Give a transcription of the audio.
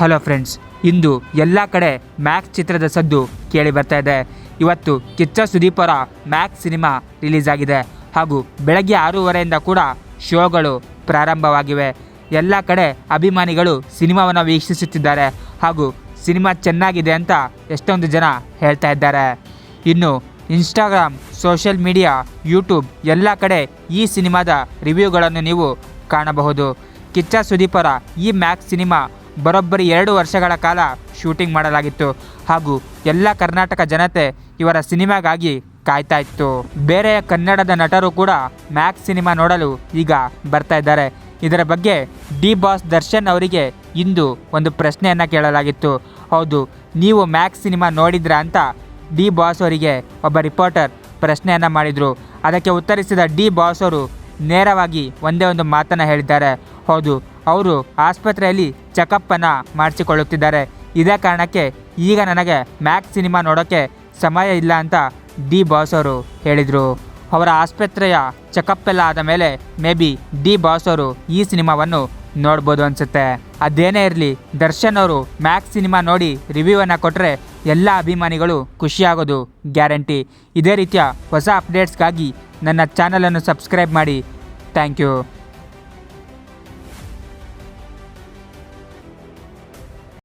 Hello friends, ಇಂದು ಎಲ್ಲ ಕಡೆ Max ಚಿತ್ರದ ಸದ್ದು ಕೇಳಿ ಬರ್ತಾ ಇದೆ. ಇವತ್ತು ಕಿಚ್ಚ ಸುದೀಪ್ ಅವರ ಮ್ಯಾಕ್ಸ್ ಸಿನಿಮಾ ರಿಲೀಸ್ ಆಗಿದೆ. ಹಾಗೂ ಬೆಳಗ್ಗೆ ಆರೂವರೆಯಿಂದ ಕೂಡ ಶೋಗಳು ಪ್ರಾರಂಭವಾಗಿವೆ. ಎಲ್ಲ ಕಡೆ ಅಭಿಮಾನಿಗಳು ಸಿನಿಮಾವನ್ನು ವೀಕ್ಷಿಸುತ್ತಿದ್ದಾರೆ ಹಾಗೂ ಸಿನಿಮಾ ಚೆನ್ನಾಗಿದೆ ಅಂತ ಎಷ್ಟೊಂದು ಜನ ಹೇಳ್ತಾ ಇದ್ದಾರೆ. ಇನ್ನು ಇನ್ಸ್ಟಾಗ್ರಾಮ್, ಸೋಷಿಯಲ್ ಮೀಡಿಯಾ, ಯೂಟ್ಯೂಬ್ ಎಲ್ಲ ಕಡೆ ಈ ಸಿನಿಮಾದ ರಿವ್ಯೂಗಳನ್ನು ನೀವು ಕಾಣಬಹುದು. ಕಿಚ್ಚ ಸುದೀಪರ ಈ ಮ್ಯಾಕ್ಸ್ ಸಿನಿಮಾ ಬರೋಬ್ಬರಿ ಎರಡು ವರ್ಷಗಳ ಕಾಲ ಶೂಟಿಂಗ್ ಮಾಡಲಾಗಿತ್ತು ಹಾಗೂ ಎಲ್ಲ ಕರ್ನಾಟಕ ಜನತೆ ಇವರ ಸಿನಿಮಾಗಾಗಿ ಕಾಯ್ತಾ ಇತ್ತು. ಬೇರೆ ಕನ್ನಡದ ನಟರು ಕೂಡ ಮ್ಯಾಕ್ಸ್ ಸಿನಿಮಾ ನೋಡಲು ಈಗ ಬರ್ತಾ ಇದ್ದಾರೆ. ಇದರ ಬಗ್ಗೆ ಡಿ ಬಾಸ್ ದರ್ಶನ್ ಅವರಿಗೆ ಇಂದು ಒಂದು ಪ್ರಶ್ನೆಯನ್ನು ಕೇಳಲಾಗಿತ್ತು. ಹೌದು, ನೀವು ಮ್ಯಾಕ್ಸ್ ಸಿನಿಮಾ ನೋಡಿದ್ರಾ ಅಂತ ಡಿ ಬಾಸ್ ಅವರಿಗೆ ಒಬ್ಬ ರಿಪೋರ್ಟರ್ ಪ್ರಶ್ನೆಯನ್ನು ಮಾಡಿದರು. ಅದಕ್ಕೆ ಉತ್ತರಿಸಿದ ಡಿ ಬಾಸ್ ಅವರು ನೇರವಾಗಿ ಒಂದೇ ಒಂದು ಮಾತನ್ನು ಹೇಳಿದ್ದಾರೆ. ಹೌದು, ಅವರು ಆಸ್ಪತ್ರೆಯಲ್ಲಿ ಚೆಕಪ್ಪನ್ನು ಮಾಡಿಸಿಕೊಳ್ಳುತ್ತಿದ್ದಾರೆ. ಇದೇ ಕಾರಣಕ್ಕೆ ಈಗ ನನಗೆ ಮ್ಯಾಕ್ಸ್ ಸಿನಿಮಾ ನೋಡೋಕ್ಕೆ ಸಮಯ ಇಲ್ಲ ಅಂತ ಡಿ ಬಾಸ್ ಅವರು ಹೇಳಿದರು. ಅವರ ಆಸ್ಪತ್ರೆಯ ಚೆಕಪ್ ಎಲ್ಲ ಆದ ಮೇಲೆ ಮೇ ಬಿ ಡಿ ಬಾಸ್ ಅವರು ಈ ಸಿನಿಮಾವನ್ನು ನೋಡ್ಬೋದು ಅನಿಸುತ್ತೆ. ಅದೇನೇ ಇರಲಿ, ದರ್ಶನ್ ಅವರು ಮ್ಯಾಕ್ಸ್ ಸಿನಿಮಾ ನೋಡಿ ರಿವ್ಯೂವನ್ನು ಕೊಟ್ಟರೆ ಎಲ್ಲ ಅಭಿಮಾನಿಗಳು ಖುಷಿಯಾಗೋದು ಗ್ಯಾರಂಟಿ. ಇದೇ ರೀತಿಯ ಹೊಸ ಅಪ್ಡೇಟ್ಸ್ಗಾಗಿ ನನ್ನ ಚಾನಲನ್ನು ಸಬ್ಸ್ಕ್ರೈಬ್ ಮಾಡಿ. Thank you.